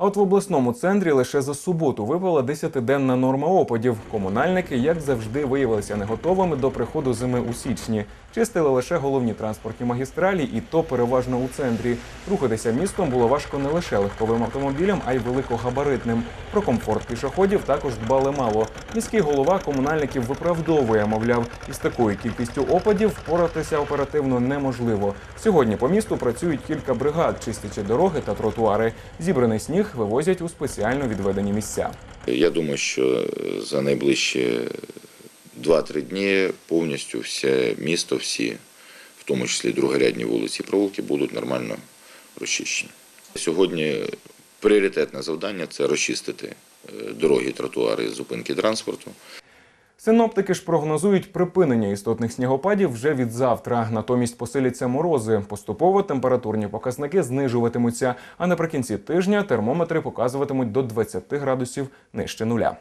А от в обласному центрі лише за суботу випала 10-денна норма опадів. Комунальники, як завжди, виявилися не готовими до приходу зими у січні. Чистили лише головні транспортні магістралі, і то переважно у центрі. Рухатися містом було важко не лише легковим автомобілям, а й великогабаритним. Про комфорт пішоходів також дбали мало. Міський голова комунальників виправдовує, мовляв, із такою кількістю опадів впоратися оперативно неможливо. Сьогодні по місту працюють кілька бригад, чистячи дороги та тротуари. Зібраний сніг вивозять у спеціально відведені місця. Я думаю, що за найближчі 2-3 дні повністю все місто, всі, в тому числі другорядні вулиці і провулки, будуть нормально розчищені. Сьогодні пріоритетне завдання це розчистити е, дороги, тротуари, зупинки транспорту. Синоптики ж прогнозують припинення істотних снігопадів вже від завтра. Натомість посиляться морози. Поступово температурні показники знижуватимуться. А наприкінці тижня термометри показуватимуть до 20 градусів нижче нуля.